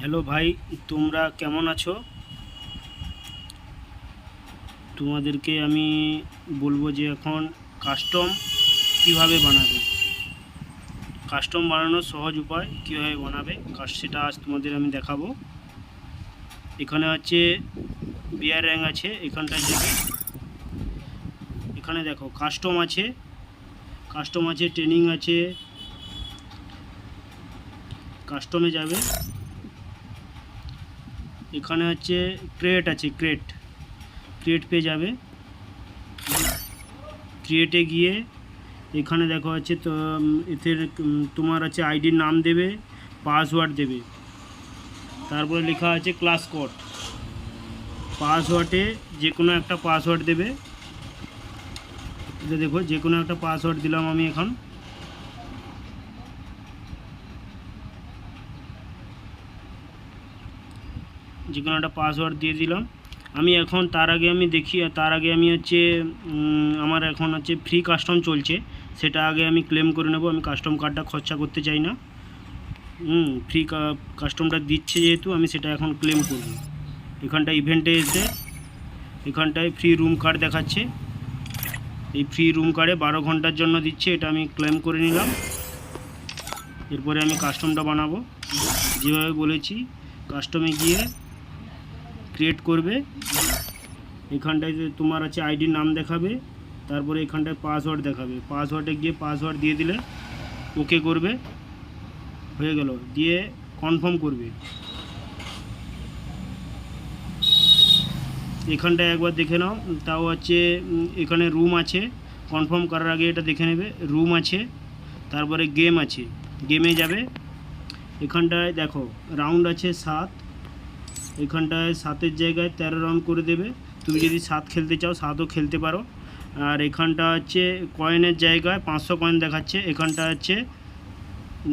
Hello ভাই, তোমরা কেমন আছো? তোমাদেরকে আমি বলব যে এখন কাস্টম কীভাবে বানাবে? কাস্টম বানানোর সহজ উপায় কীভাবে বানাবে? সেটা আজ তোমাদের আমি দেখাবো। এখানে হচ্ছে বিয়ার র্যাঙ্ক আছে, এখানটায় দেখে। এখানে দেখো কাস্টম আছে কাস্টম আছে ট্রেনিং আছে। কাস্টমে যাবে। এখানে হচ্ছে ক্রেট আছে ক্রেট ক্রিয়েট পেয়ে যাবে। ক্রিয়েটে গিয়ে এখানে দেখো হচ্ছে তো এতে তোমার আছে আইডির নাম দেবে পাসওয়ার্ড দেবে। তারপরে লেখা আছে ক্লাস কোড পাসওয়ার্ডে যে কোনো একটা পাসওয়ার্ড দেবে। এটা দেখো যে কোনো একটা পাসওয়ার্ড দিলাম আমি এখন। যে কোনো একটা পাসওয়ার্ড দিয়ে দিলাম। আমি এখন তার আগে আমি দেখি তার আগে আমি হচ্ছে আমার এখন হচ্ছে ফ্রি কাস্টম চলছে। সেটা আগে আমি ক্লেম করে নেব। আমি কাস্টম কার্ডটা খরচা করতে চাই না। হুম ফ্রি কাস্টমটা দিচ্ছে যেহেতু, আমি সেটা এখন ক্লেম করব। এখানটা ইভেন্টে এসে, এখানটায় ফ্রি রুম কার্ড দেখাচ্ছে। এই ফ্রি রুম কার্ডে বারো ঘণ্টার জন্য দিচ্ছে। এটা আমি ক্লেম করে নিলাম। এরপরে আমি কাস্টমটা বানাবো। যেভাবে বলেছি কাস্টমে গিয়ে ক্রিয়েট করবে। এখানটায় যে তোমার আছে আইডির নাম দেখাবে, তারপরে এখানটায় পাসওয়ার্ড দেখাবে। পাসওয়ার্ডে গিয়ে পাসওয়ার্ড দিয়ে দিলে ওকে করবে। হয়ে গেল। দিয়ে কনফার্ম করবে। এখানটায় একবার দেখে নাও। তাও হচ্ছে এখানে রুম আছে। কনফার্ম করার আগে এটা দেখে নেবে। রুম আছে, তারপরে গেম আছে। গেমে যাবে। এখানটায় দেখো রাউন্ড আছে সাত। এখানটায় সাতের জায়গায় তেরো রাউন্ড করে দেবে। তুমি যদি সাত খেলতে চাও, সাতও খেলতে পারো। আর এখানটা হচ্ছে কয়েনের জায়গায় পাঁচশো কয়েন দেখাচ্ছে। এখানটা হচ্ছে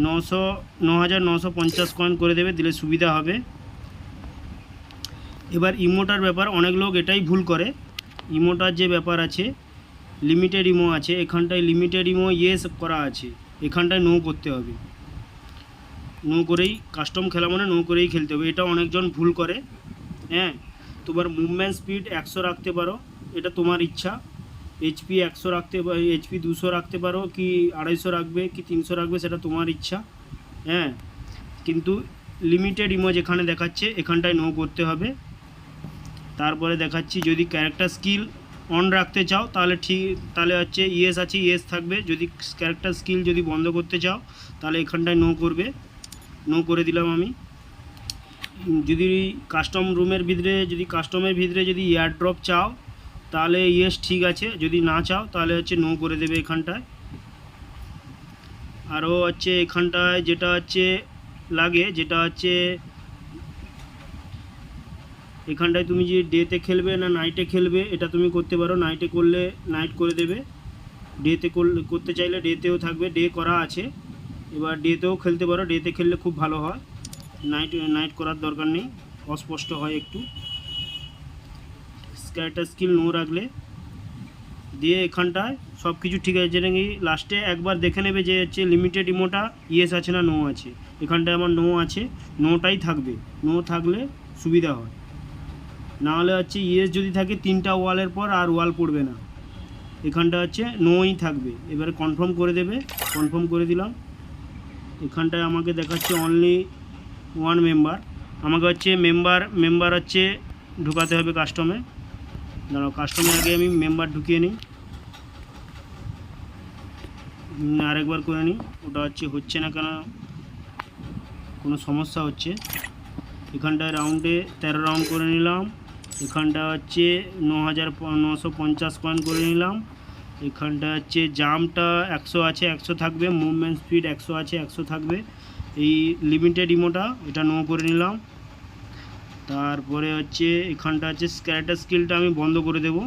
নশো ন হাজার নশো পঞ্চাশ কয়েন করে দেবে, দিলে সুবিধা হবে। এবার ইমোটার ব্যাপার, অনেক লোক এটাই ভুল করে। ইমোটার যে ব্যাপার আছে, লিমিটেড ইমো আছে, এখানটায় লিমিটেড ইমো ইয়েস করা আছে। এখানটায় নো করতে হবে। নো করেই কাস্টম খেলা মানে নো করেই খেলতে হবে। এটা অনেকজন ভুল করে। হ্যাঁ? তোমার মুভমেন্ট স্পিড একশো রাখতে পারো, এটা তোমার ইচ্ছা। এইচপি একশো রাখতে এইচপি দুশো রাখতে পারো কি আড়াইশো রাখবে, কি তিনশো রাখবে, সেটা তোমার ইচ্ছা। হ্যাঁ? কিন্তু লিমিটেড ইমো এখানে দেখাচ্ছে, এখানটায় নো করতে হবে। তারপরে দেখাচ্ছি যদি ক্যারেক্টার স্কিল অন রাখতে চাও, তাহলে ঠিক, তাহলে হচ্ছে ইয়েস আছে ইয়েস থাকবে। যদি ক্যারেক্টার স্কিল যদি বন্ধ করতে চাও, তাহলে এখানটায় নো করবে। নো করে দিলাম আমি। যদি কাস্টম রুমের ভিতরে, যদি কাস্টমের ভিতরে যদি এয়ার ড্রপ চাও, তাহলে ইয়েস ঠিক আছে। যদি না চাও, তাহলে হচ্ছে নো করে দেবে এখানটায়। আরও হচ্ছে এখানটায় যেটা হচ্ছে লাগে, যেটা হচ্ছে এখানটায় তুমি যে ডেতে খেলবে না নাইটে খেলবে, এটা তুমি করতে পারো। নাইটে করলে নাইট করে দেবে। ডেতে করলে, করতে চাইলে ডেতেও থাকবে। ডে করা আছে। এবার ডেতেও খেলতে পারো, ডেতে খেললে খুব ভালো হয়। নাইট নাইট করার দরকার নেই, অস্পষ্ট হয় একটু। স্ক্যাটার স্কিল নো রাখলে দিয়ে এখানটায় সব কিছু ঠিক আছে। যেটা লাস্টে একবার দেখে নেবে যে হচ্ছে লিমিটেড ইমোটা ইয়েস আছে না নো আছে। এখানটায় আমার নো আছে নোটাই থাকবে। নো থাকলে সুবিধা হয়। না হলে হচ্ছে ইয়েস যদি থাকে, তিনটা ওয়ালের পর আর ওয়াল পড়বে না। এখানটা হচ্ছে নোই থাকবে। এবারে কনফার্ম করে দেবে কনফার্ম করে দিলাম। এখানটায় আমাকে দেখাচ্ছে অনলি ওয়ান মেম্বার আমাকে হচ্ছে মেম্বার মেম্বার হচ্ছে ঢুকাতে হবে কাস্টমে দাঁড়াও কাস্টমে আগে আমি মেম্বার ঢুকিয়ে নিই। আরেকবার করে নিই। ওটা হচ্ছে হচ্ছে না কেন, কোনো সমস্যা হচ্ছে। এখানটায় রাউন্ডে তেরো রাউন্ড করে নিলাম। এখানটা হচ্ছে ন হাজার নশো পঞ্চাশ পয়েন্ট করে নিলাম। এখানটা হচ্ছে জাম্পটা একশো আছে, একশো থাকবে মুভমেন্ট স্পিড একশো আছে, একশো থাকবে। এই লিমিটেড ইমোটা এটা নো করে নিলাম। তারপরে হচ্ছে এখানটা হচ্ছে স্ক্যারেটার স্কিলটা আমি বন্ধ করে দেব।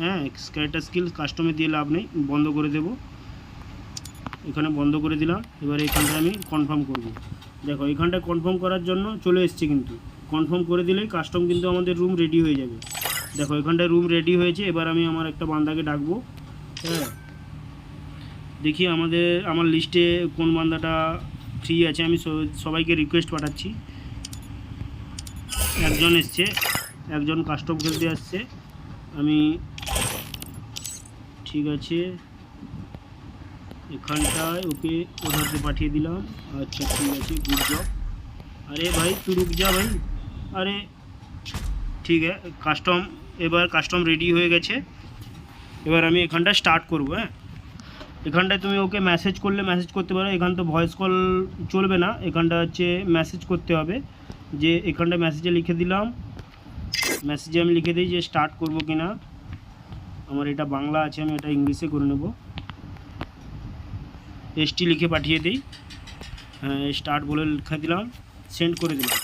হ্যাঁ স্ক্যারেটার স্কিল কাস্টমে দিয়ে লাভ নেই, বন্ধ করে দেব। এখানে বন্ধ করে দিলাম, এবার এখানটা আমি কনফার্ম করব। দেখো, এখানটা কনফার্ম করার জন্য চলে এসছে কিন্তু। কনফার্ম করে দিলেই কাস্টম কিন্তু আমাদের রুম রেডি হয়ে যাবে। দেখো, এখানটায় রুম রেডি হয়েছে, এবার আমি আমার একটা বান্দাকে ডাকবো হ্যাঁ দেখি আমাদের, আমার লিস্টে কোন বান্দাটা ফ্রি আছে, আমি সবাইকে রিকোয়েস্ট পাঠাচ্ছি। একজন এসছে, একজন কাস্টম খেলতে আসছে, আমি, ঠিক আছে, এখানটায় ওকে ওধারতে পাঠিয়ে দিলাম। আচ্ছা ঠিক আছে গুড জব আরে ভাই তু রুক যা ভাই। আরে ঠিক আছে কাস্টম এবার কাস্টম রেডি হয়ে গেছে। এবার আমি এখানটা স্টার্ট করব হ্যাঁ? এখানটায় তুমি ওকে মেসেজ করলে মেসেজ করতে পারো। এখান তো ভয়েস কল চলবে না, এখানটা হচ্ছে মেসেজ করতে হবে। যে এখানটা মেসেজে লিখে দিলাম। মেসেজে আমি লিখে দিই যে স্টার্ট করব কি না আমার এটা বাংলা আছে, আমি এটা ইংলিশে করে নেব। এসটি লিখে পাঠিয়ে দিই। হ্যাঁ স্টার্ট বলে লিখে দিলাম সেন্ড করে দিলাম।